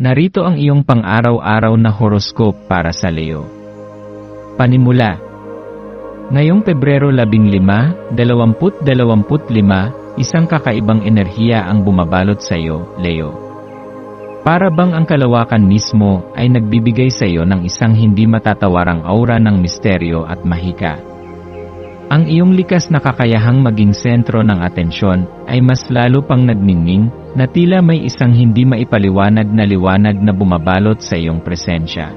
Narito ang iyong pang-araw-araw na horoscope para sa Leo. Panimula Ngayong Pebrero 15, 2025, isang kakaibang enerhiya ang bumabalot sa iyo, Leo. Para bang ang kalawakan mismo ay nagbibigay sa iyo ng isang hindi matatawarang aura ng misteryo at mahika. Ang iyong likas na kakayahang maging sentro ng atensyon ay mas lalo pang nagningning na tila may isang hindi maipaliwanag na liwanag na bumabalot sa iyong presensya.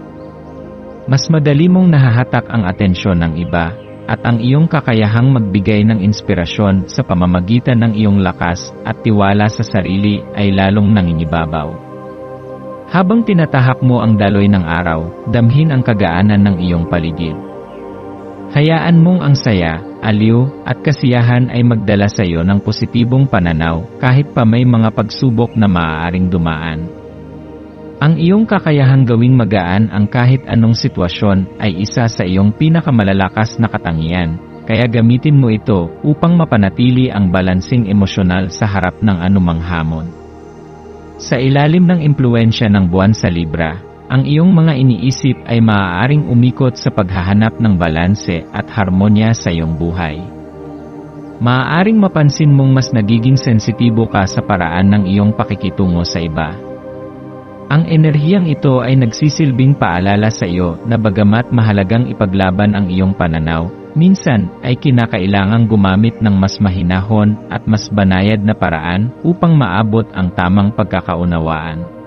Mas madali mong nahahatak ang atensyon ng iba, at ang iyong kakayahang magbigay ng inspirasyon sa pamamagitan ng iyong lakas at tiwala sa sarili ay lalong nangingibabaw. Habang tinatahak mo ang daloy ng araw, damhin ang kagaanan ng iyong paligid. Hayaan mong ang saya, aliw, at kasiyahan ay magdala sa iyo ng positibong pananaw kahit pa may mga pagsubok na maaaring dumaan. Ang iyong kakayahang gawing magaan ang kahit anong sitwasyon ay isa sa iyong pinakamalalakas na katangian, kaya gamitin mo ito upang mapanatili ang balansing emosyonal sa harap ng anumang hamon. Sa ilalim ng impluensya ng buwan sa Libra, ang iyong mga iniisip ay maaaring umikot sa paghahanap ng balanse at harmonya sa iyong buhay. Maaaring mapansin mong mas nagiging sensitibo ka sa paraan ng iyong pakikitungo sa iba. Ang enerhiyang ito ay nagsisilbing paalala sa iyo na bagamat mahalagang ipaglaban ang iyong pananaw, minsan ay kinakailangang gumamit ng mas mahinahon at mas banayad na paraan upang maabot ang tamang pagkakaunawaan.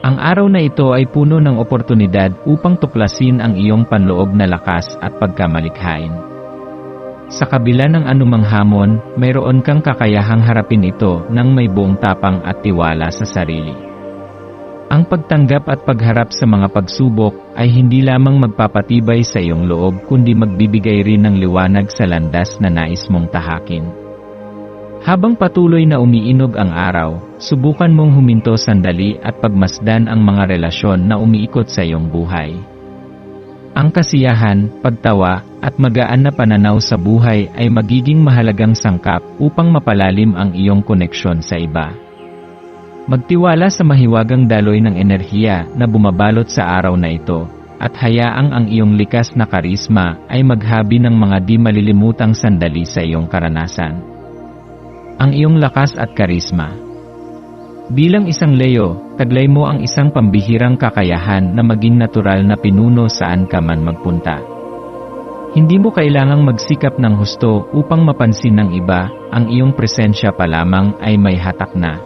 Ang araw na ito ay puno ng oportunidad upang tuklasin ang iyong panloob na lakas at pagkamalikhain. Sa kabila ng anumang hamon, mayroon kang kakayahang harapin ito ng may buong tapang at tiwala sa sarili. Ang pagtanggap at pagharap sa mga pagsubok ay hindi lamang magpapatibay sa iyong loob kundi magbibigay rin ng liwanag sa landas na nais mong tahakin. Habang patuloy na umiinog ang araw, subukan mong huminto sandali at pagmasdan ang mga relasyon na umiikot sa iyong buhay. Ang kasiyahan, pagtawa, at magaan na pananaw sa buhay ay magiging mahalagang sangkap upang mapalalim ang iyong koneksyon sa iba. Magtiwala sa mahiwagang daloy ng enerhiya na bumabalot sa araw na ito, at hayaang ang iyong likas na karisma ay maghabi ng mga di malilimutang sandali sa iyong karanasan ang iyong lakas at karisma. Bilang isang Leo, taglay mo ang isang pambihirang kakayahan na maging natural na pinuno saan ka man magpunta. Hindi mo kailangang magsikap ng husto upang mapansin ng iba, ang iyong presensya pa lamang ay may hatak na.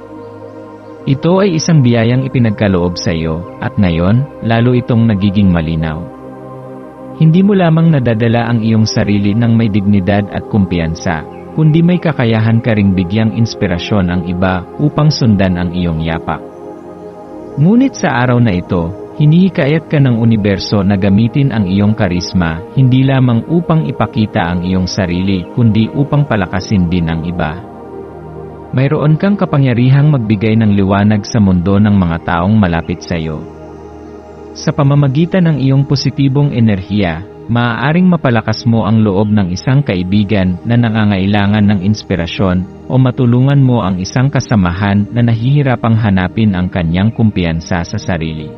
Ito ay isang biyayang ipinagkaloob sa iyo, at ngayon, lalo itong nagiging malinaw. Hindi mo lamang nadadala ang iyong sarili ng may dignidad at kumpiyansa, kundi may kakayahan ka ring bigyang inspirasyon ang iba upang sundan ang iyong yapak. Ngunit sa araw na ito, hinihikayat ka ng universo na gamitin ang iyong karisma hindi lamang upang ipakita ang iyong sarili kundi upang palakasin din ang iba. Mayroon kang kapangyarihang magbigay ng liwanag sa mundo ng mga taong malapit sa iyo. Sa pamamagitan ng iyong positibong enerhiya, maaaring mapalakas mo ang loob ng isang kaibigan na nangangailangan ng inspirasyon o matulungan mo ang isang kasamahan na nahihirapang hanapin ang kanyang kumpiyansa sa sarili.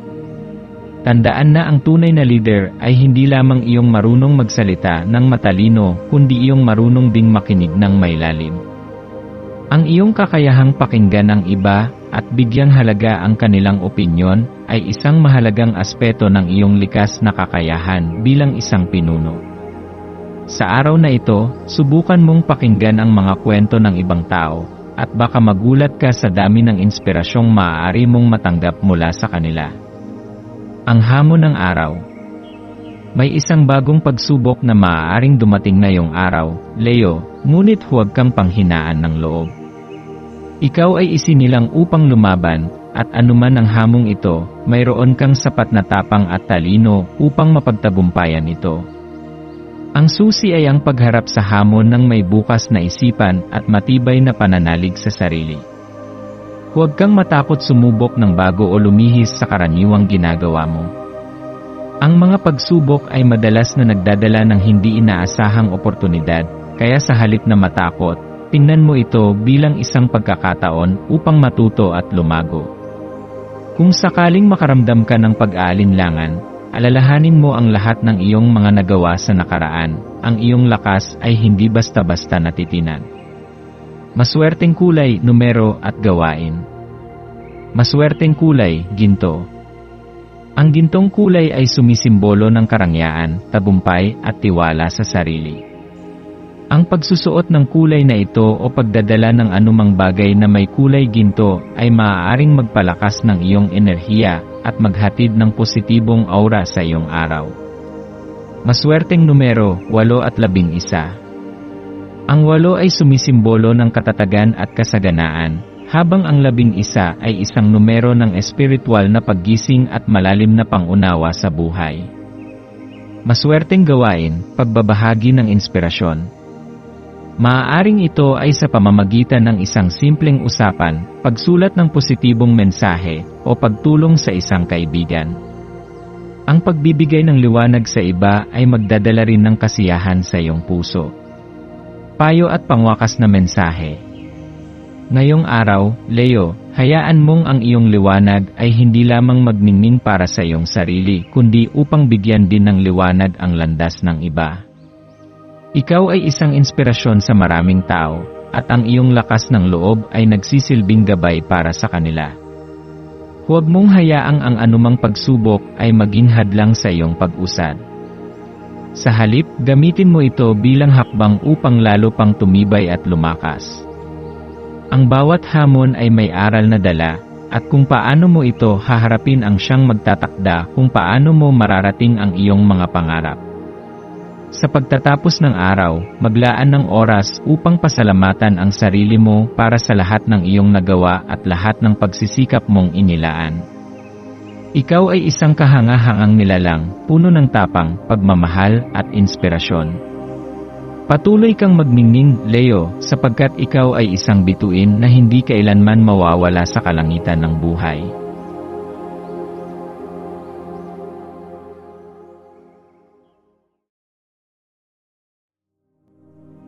Tandaan na ang tunay na leader ay hindi lamang iyong marunong magsalita ng matalino kundi iyong marunong ding makinig ng may lalim. Ang iyong kakayahang pakinggan ang iba at bigyang halaga ang kanilang opinyon ay isang mahalagang aspeto ng iyong likas na kakayahan bilang isang pinuno. Sa araw na ito, subukan mong pakinggan ang mga kwento ng ibang tao, at baka magulat ka sa dami ng inspirasyong maaari mong matanggap mula sa kanila. Ang hamon ng araw May isang bagong pagsubok na maaaring dumating na yung araw, Leo, ngunit huwag kang panghinaan ng loob. Ikaw ay isinilang upang lumaban, at anuman ang hamong ito, mayroon kang sapat na tapang at talino upang mapagtagumpayan ito. Ang susi ay ang pagharap sa hamon ng may bukas na isipan at matibay na pananalig sa sarili. Huwag kang matakot sumubok ng bago o lumihis sa karaniwang ginagawa mo. Ang mga pagsubok ay madalas na nagdadala ng hindi inaasahang oportunidad, kaya sa halip na matakot, tingnan mo ito bilang isang pagkakataon upang matuto at lumago. Kung sakaling makaramdam ka ng pag-aalinlangan, alalahanin mo ang lahat ng iyong mga nagawa sa nakaraan, ang iyong lakas ay hindi basta-basta natitinan. Maswerteng kulay, numero at gawain. Maswerteng kulay, ginto. Ang gintong kulay ay sumisimbolo ng karangyaan, tagumpay at tiwala sa sarili. Ang pagsusuot ng kulay na ito o pagdadala ng anumang bagay na may kulay ginto ay maaaring magpalakas ng iyong enerhiya at maghatid ng positibong aura sa iyong araw. Maswerteng numero 8 at 11. Ang 8 ay sumisimbolo ng katatagan at kasaganaan, habang ang labing isa ay isang numero ng espiritual na paggising at malalim na pangunawa sa buhay. Maswerteng gawain, pagbabahagi ng inspirasyon. Maaaring ito ay sa pamamagitan ng isang simpleng usapan, pagsulat ng positibong mensahe, o pagtulong sa isang kaibigan. Ang pagbibigay ng liwanag sa iba ay magdadala rin ng kasiyahan sa iyong puso. Payo at pangwakas na mensahe. Ngayong araw, Leo, hayaan mong ang iyong liwanag ay hindi lamang magningning para sa iyong sarili, kundi upang bigyan din ng liwanag ang landas ng iba. Ikaw ay isang inspirasyon sa maraming tao, at ang iyong lakas ng loob ay nagsisilbing gabay para sa kanila. Huwag mong hayaang ang anumang pagsubok ay maging hadlang sa iyong pag-usad. Sa halip, gamitin mo ito bilang hakbang upang lalo pang tumibay at lumakas. Ang bawat hamon ay may aral na dala, at kung paano mo ito haharapin ang siyang magtatakda kung paano mo mararating ang iyong mga pangarap. Sa pagtatapos ng araw, maglaan ng oras upang pasalamatan ang sarili mo para sa lahat ng iyong nagawa at lahat ng pagsisikap mong inilaan. Ikaw ay isang kahangahangang nilalang, puno ng tapang, pagmamahal at inspirasyon. Patuloy kang magningning, Leo, sapagkat ikaw ay isang bituin na hindi kailanman mawawala sa kalangitan ng buhay.